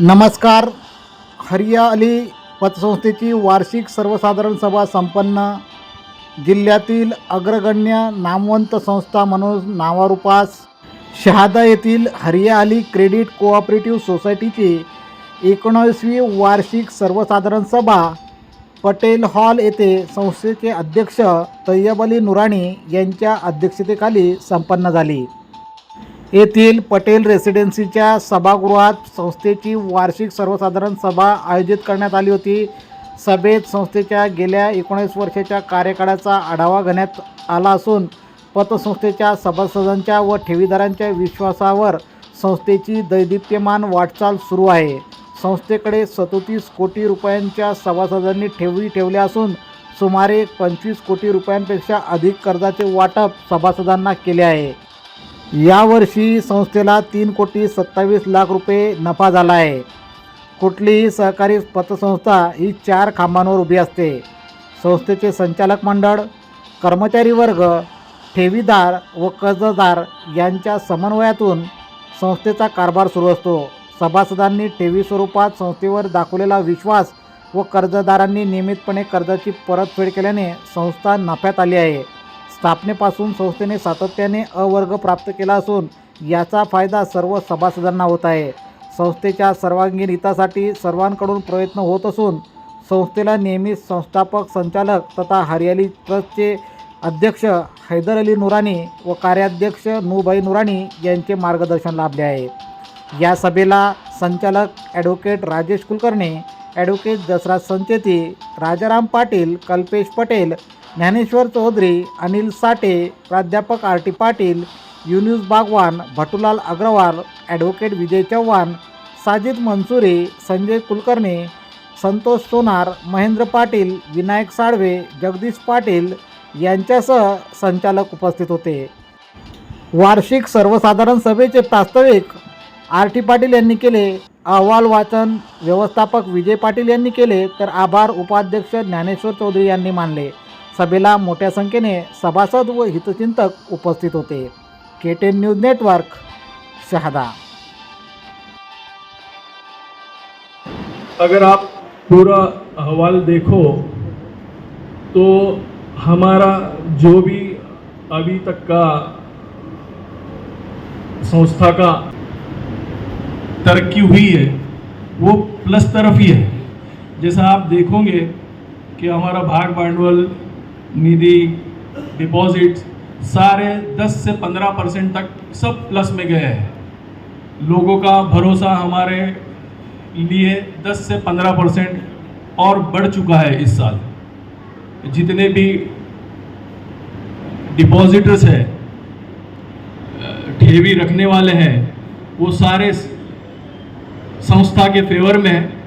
नमस्कार. हरिया अली पतसंस्थेची वार्षिक सर्वसाधारण सभा संपन्न. जिल्ह्यातील अग्रगण्य नामवंत संस्था म्हणून नावारूपास शहादा येथील हरिया अली क्रेडिट कोऑपरेटिव्ह सोसायटीची एकोणावीसवी वार्षिक सर्वसाधारण सभा पटेल हॉल येथे संस्थेचे अध्यक्ष तय्यब अली नुराणी यांच्या अध्यक्षतेखाली संपन्न झाली. येथील पटेल रेसिडेन्सीच्या सभागृहात संस्थेची वार्षिक सर्वसाधारण सभा आयोजित करण्यात आली होती. सभेत संस्थेच्या गेल्या एकोणीस वर्षाच्या कार्यकाळाचा आढावा घेण्यात आला असून पतसंस्थेच्या सभासदांच्या व ठेवीदारांच्या विश्वासावर संस्थेची दैदिप्यमान वाटचाल सुरू आहे. संस्थेकडे सदोतीस कोटी रुपयांच्या सभासदांनी ठेवी ठेवल्या असून सुमारे पंचवीस कोटी रुपयांपेक्षा अधिक कर्जाचे वाटप सभासदांना केले आहे. यावर्षी संस्थेला तीन कोटी सत्तावीस लाख रुपये नफा झाला आहे कुठलीही सहकारी पतसंस्था ही चार खांबांवर उभी असते? संस्थेचे संचालक मंडळ कर्मचारी वर्ग ठेवीदार व कर्जदार यांच्या समन्वयातून संस्थेचा कारभार सुरू असतो. सभासदांनी ठेवी स्वरूपात संस्थेवर दाखवलेला विश्वास व कर्जदारांनी नियमितपणे कर्जाची परतफेड केल्याने संस्था नफ्यात आली आहे. स्थापनेपासून संस्थेने सातत्याने अवर्ग प्राप्त केला असून याचा फायदा सर्व सभासदांना होत आहे. संस्थेच्या सर्वांगीण हितासाठी सर्वांकडून प्रयत्न होत असून संस्थेला नियमित संस्थापक संचालक तथा हरियाली ट्रस्टचे अध्यक्ष हैदर अली नुराणी व कार्याध्यक्ष नूभाई नुराणी यांचे मार्गदर्शन लाभले आहे. या सभेला संचालक ॲडव्होकेट राजेश कुलकर्णी ॲडव्होकेट दसराज संचेती राजाराम पाटील कल्पेश पटेल ज्ञानेश्वर चौधरी अनिल साठे प्राध्यापक R T Patil Yunus Bagwan Bhatulal Agrawal advocate Vijay Chavan Sajid Mansuri Sanjay Kulkarni Santosh Sonar Mahendra Patil Vinayak Salve Jagdish Patil यांच्यासह संचालक उपस्थित होते. वार्षिक सर्वसाधारण सभेचे प्रास्ताविक आर टी पाटील यांनी केले. अहवाल वाचन व्यवस्थापक विजय पाटील यांनी केले तर आभार उपाध्यक्ष ज्ञानेश्वर चौधरी यांनी मानले. सभेला मोठ्या संख्येने सभासद व हितचिंतक उपस्थित होते. K ten news network Shahada. अगर आप पूरा अहवाल देखो तो हमारा जो भी अभी तक का संस्था का तरक्की हुई है, वो प्लस तरफ़ ही है। जैसा आप देखोगे कि हमारा भाग भांडवल, निधि डिपॉजिट सारे 10 से 15 परसेंट तक सब प्लस में गए हैं। लोगों का भरोसा हमारे लिए 10 से 15 परसेंट और बढ़ चुका है इस साल। जितने भी डिपॉजिटर्स हैं ठेवी रखने वाले हैं, वो सारे संस्था के फेवर में है